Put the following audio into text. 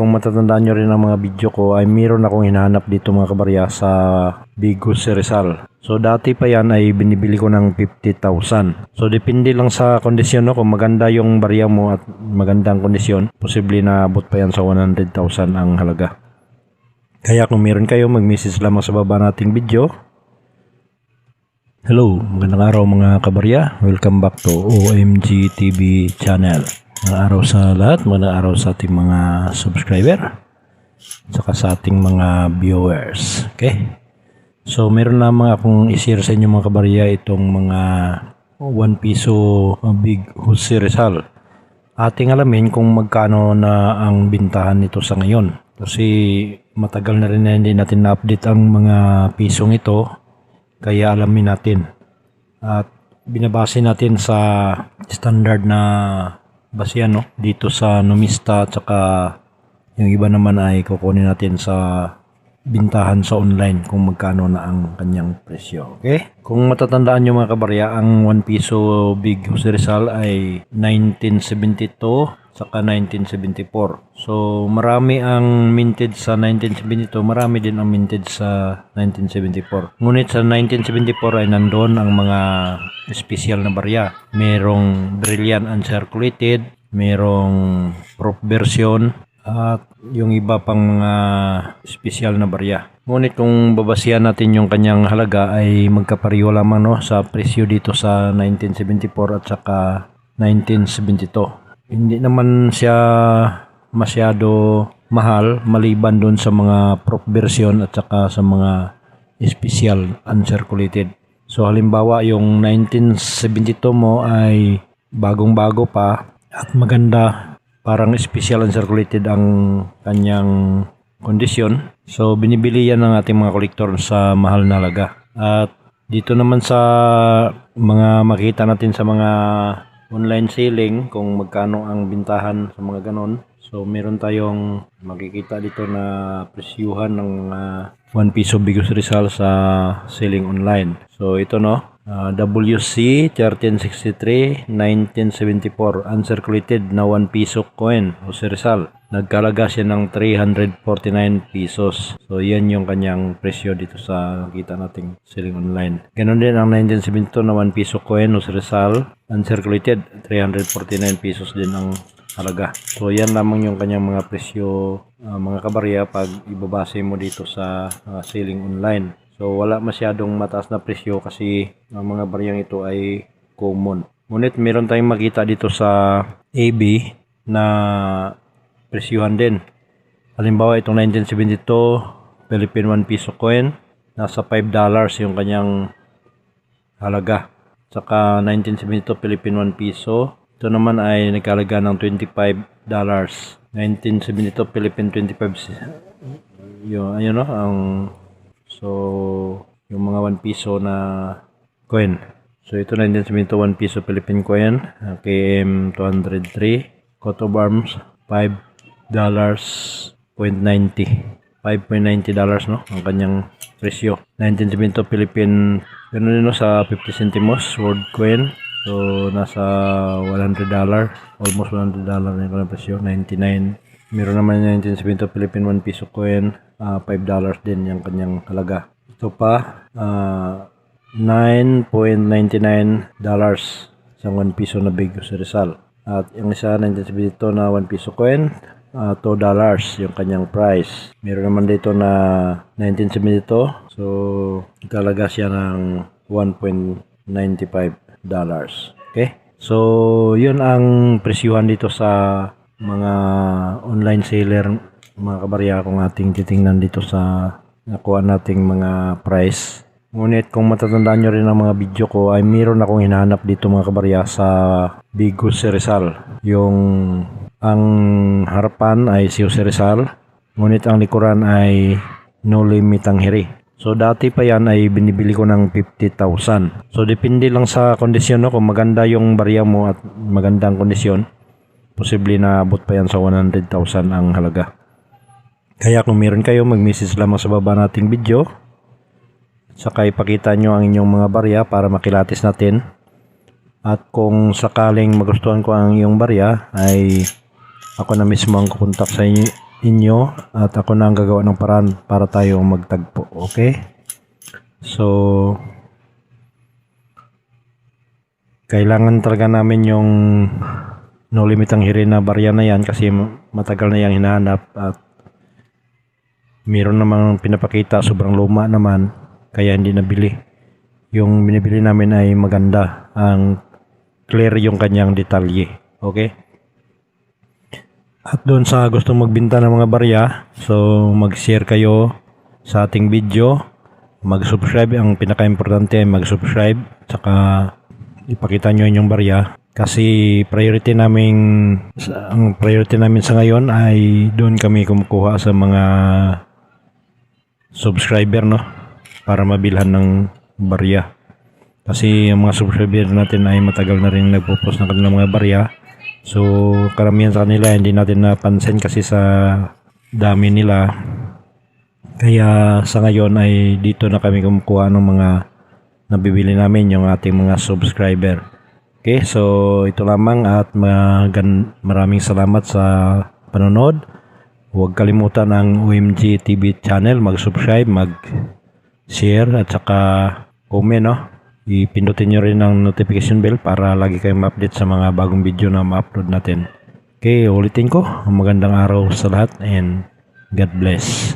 kung matatandaan nyo rin ang mga video ko ay meron akong hinahanap dito mga kabarya sa Bigos Rizal. So dati pa yan ay binibili ko ng 50,000. So depende lang sa kondisyon no, kung maganda yung barya mo at magandang kondisyon, posible na abot pa yan sa 100,000 ang halaga. Kaya kung meron kayo, mag-message lamang sa baba nating video. Hello, magandang araw mga kabarya. Welcome back to OMG TV channel. Magandang araw sa lahat, magandang araw sa ating mga subscriber, saka sa ating mga viewers. Okay? So, meron lamang akong i-share sa inyo mga kabarya itong mga 1 piso uh, Big Jose Rizal. Ating alamin kung magkano na ang bintahan nito sa ngayon. Kasi matagal na rin na hindi natin na-update ang mga pisong ito kaya alamin natin. At binabase natin sa standard na basihan no? dito sa Numista at saka yung iba naman ay kukunin natin sa bintahan sa online kung magkano na ang kanyang presyo. Okay? Kung matatandaan nyo mga kabarya, ang 1 piso Big Jose Rizal ay 1972 saka 1974. So marami ang minted sa 1972, marami din ang minted sa 1974. Ngunit sa 1974 ay nandoon ang mga special na barya. Merong brilliant uncirculated, merong proof version, at yung iba pang mga special na barya. Ngunit kung babasihan natin yung kanyang halaga ay magkapariho lamang no, sa presyo dito sa 1974 at saka 1972. Hindi naman siya masyado mahal maliban doon sa mga prop version at saka sa mga special uncirculated. So halimbawa yung 1972 mo ay bagong-bago pa at maganda parang special uncirculated ang kanyang kondisyon. So binibili yan ng ating mga kolektor sa mahal na halaga. At dito naman sa mga makita natin sa mga online selling kung magkano ang bintahan sa mga ganon. So meron tayong makikita dito na presyuhan ng uh, 1 piso Bigos Rizal sa selling online. So ito no, uh, WC 1363 1974 uncirculated na 1 piso coin Jose Rizal. Nagkalaga siya ng 349 pesos. So yan yung kanyang presyo dito sa kita nating selling online. Ganon din ang 1972 na 1 piso coin Jose Rizal uncirculated 349 pesos din ang halaga. So yan lamang yung kanyang mga presyo uh, mga kabarya pag ibabase mo dito sa uh, selling online. So wala masyadong mataas na presyo kasi ang mga baryang ito ay common. Ngunit meron tayong makita dito sa AB na presyuhan din. Halimbawa itong 1972 Philippine 1 piso coin nasa 5 dollars yung kanyang halaga. Saka 1972 Philippine 1 piso ito naman ay nagkalaga ng 25 dollars. 1972 Philippine 25 yung ayun no ang so yung mga 1 piso na coin. So ito 1972 1 piso Philippine coin, KM 203, coat of arms 5 dollars 0.90 5.90 dollars no? Ang kanyang presyo. 1972 Philippine. Ganun din no? Sa 50 centimos world coin. So nasa 100 dollar. Almost 100 dollar na yung presyo. 99 meron naman yung 1972 Philippine 1 piso coin uh, 5 dollars din yung kanyang halaga ito pa uh, 9.99 dollars sa 1 piso na big sa Rizal at yung isa 1972 na 1 piso coin uh, 2 dollars yung kanyang price. Meron naman dito na 1972. So, talaga siya ng 1.95 dollars. Okay? So, yun ang presyuhan dito sa mga online seller mga kabarya kung ating titingnan dito sa nakuha nating mga price. Ngunit kung matatandaan nyo rin ang mga video ko ay meron akong hinahanap dito mga kabarya sa Bigos Rizal. Yung ang harapan ay si Jose Rizal, ngunit ang likuran ay no limit ang hiri. So dati pa yan ay binibili ko ng 50,000. So depende lang sa kondisyon no, kung maganda yung barya mo at magandang kondisyon, posible na abot pa yan sa 100,000 ang halaga. Kaya kung meron kayo, mag-message lamang sa baba nating video. Saka ipakita nyo ang inyong mga barya para makilatis natin. At kung sakaling magustuhan ko ang iyong barya, ay ako na mismo ang kukontak sa inyo, inyo at ako na ang gagawa ng paraan para tayo magtagpo. Okay? So, kailangan talaga namin yung no limit ang hirin na barya na yan kasi matagal na yung hinahanap at meron namang pinapakita sobrang luma naman kaya hindi nabili. Yung binibili namin ay maganda. Ang clear yung kanyang detalye okay? At doon sa gusto magbinta ng mga barya so mag share kayo sa ating video. Mag subscribe ang pinaka-importante ay mag subscribe tsaka ipakita nyo inyong barya. Kasi priority namin ang priority namin sa ngayon ay doon kami kumukuha sa mga subscriber no para mabilhan ng barya kasi ang mga subscriber natin ay matagal na rin nagpo-post ng kanilang mga barya so karamihan sa kanila hindi natin napansin kasi sa dami nila kaya sa ngayon ay dito na kami kumukuha ng mga nabibili namin yung ating mga subscriber. Okay, so ito lamang at maraming salamat sa panonood. Huwag kalimutan ang OMG TV channel, mag-subscribe, mag-share at saka comment, no? Ipindutin nyo rin ang notification bell para lagi kayong ma-update sa mga bagong video na ma-upload natin. Okay, ulitin ko, magandang araw sa lahat and God bless.